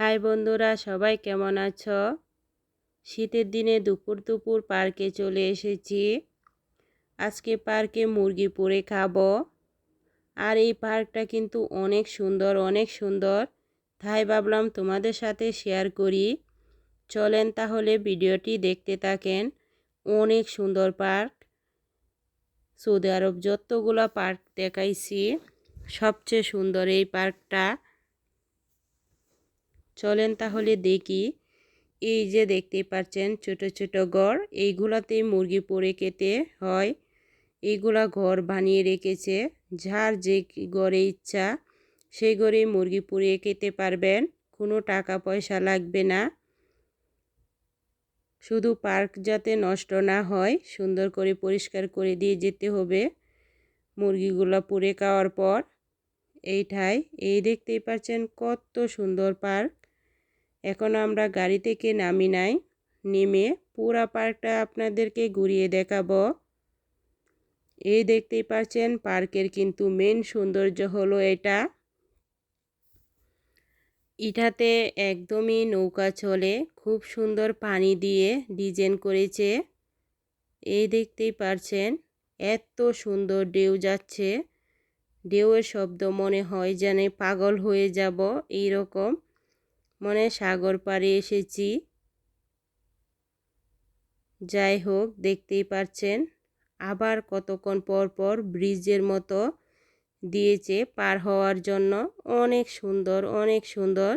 High বন্ধুরা, সবাই কেমন আছো? শীতের দিনে দুপুর দুপুর পার্কে চলে এসেছি। আজকে পার্কে মুরগি পরে খাব। আর এই পার্কটা কিন্তু অনেক সুন্দর অনেক সুন্দর। তাই ভাবলাম তোমাদের সাথে শেয়ার করি। চলেন তাহলে ভিডিওটি দেখতে থাকেন। অনেক সুন্দর পার্ক। সৌদি আরব যতগুলো পার্ক দেখাইছি, সবচেয়ে সুন্দর এই পার্কটা। চলেন তাহলে দেখি। এই যে দেখতে পাচ্ছেন ছোট ছোট ঘর, এইগুলাতে মুরগি পরে কেটে হয়। এইগুলা ঘর বানিয়ে রেখেছে। যার যে ঘরে ইচ্ছা সেই ঘরে মুরগি পুড়িয়ে খেতে পারবেন। কোনো টাকা পয়সা লাগবে না। শুধু পার্ক যাতে নষ্ট না হয়, সুন্দর করে পরিষ্কার করে দিয়ে যেতে হবে মুরগিগুলো পুড়ে খাওয়ার পর। এইটাই, এই দেখতেই পাচ্ছেন কত সুন্দর পার্ক। এখন আমরা গাড়ি থেকে নামি নাই। নেমে পুরা পার্কটা আপনাদেরকে ঘুরিয়ে দেখাবো। এই দেখতেই পাচ্ছেন, পার্কের কিন্তু মেন সৌন্দর্য হলো এটা। এটাতে একদমই নৌকা চলে, খুব সুন্দর পানি দিয়ে ডিজাইন করেছে। এই দেখতেই পারছেন, এত সুন্দর ঢেউ যাচ্ছে। ঢেউয়ের শব্দ মনে হয় যেন পাগল হয়ে যাব এই রকম মনে সাগর পাড়ে এসেছি। যাই হোক, দেখতেই পাচ্ছেন, আবার কতক্ষণ পর পর ব্রিজের মতো দিয়েছে পার হওয়ার জন্য। অনেক সুন্দর অনেক সুন্দর।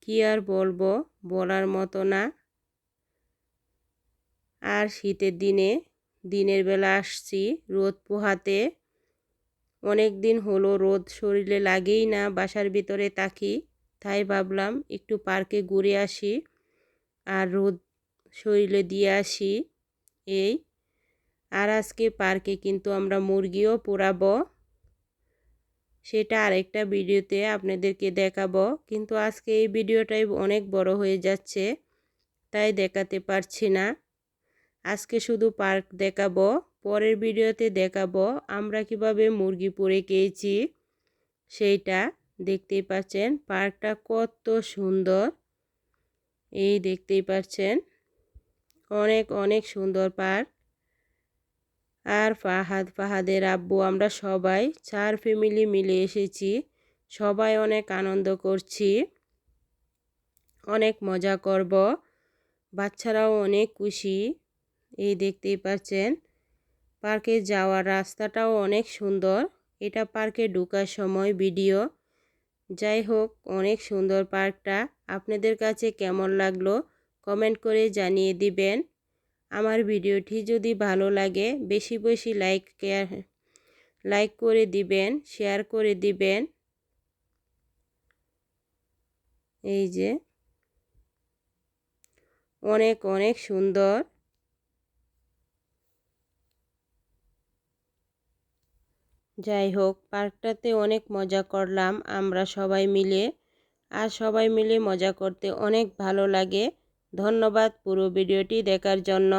কি আর বলব, বলার মতো না। আর শীতের দিনে, দিনের বেলা আসছি রোদ পোহাতে। অনেক দিন হলো রোদ শরীরে লাগেই না, বাসার ভিতরে তাকি তাই ভাবলাম একটু পার্কে ঘুরে আসি আর রোদ শরীরে দিয়ে আসি। এই, আর আজকে পার্কে কিন্তু আমরা মুরগিও পোড়াবো। সেটা আরেকটা ভিডিওতে আপনাদেরকে দেখাবো। কিন্তু আজকে এই ভিডিওটাই অনেক বড় হয়ে যাচ্ছে, তাই দেখাতে পারছি না। আজকে শুধু পার্ক দেখাবো, পরের ভিডিওতে দেখাবো আমরা কীভাবে মুরগি পরে খেয়েছি, সেইটা। দেখতেই পাচ্ছেন পার্কটা কত সুন্দর। এই দেখতেই পাচ্ছেন অনেক অনেক সুন্দর পার্ক। আর ফাহাদ, ফাহাদের আব্বু, আমরা সবাই চার ফ্যামিলি মিলে এসেছি। সবাই অনেক আনন্দ করছি। অনেক মজা করব। বাচ্চারাও অনেক খুশি। এই দেখতেই পাচ্ছেন পার্কে যাওয়ার রাস্তাটাও অনেক সুন্দর। এটা পার্কে ঢোকার সময় ভিডিও। যাই হোক, অনেক সুন্দর পার্কটা। আপনাদের কাছে কেমন লাগল কমেন্ট করে জানিয়ে দিবেন। আমার ভিডিওটি যদি ভালো লাগে, বেশি বেশি লাইক কেয়ার, লাইক করে দিবেন, শেয়ার করে দিবেন। এই যে, অনেক অনেক সুন্দর। যাই হোক পার্কটাতে অনেক মজা করলাম আমরা সবাই মিলে। আর সবাই মিলে মজা করতে অনেক ভালো লাগে। ধন্যবাদ পুরো ভিডিওটি দেখার জন্য।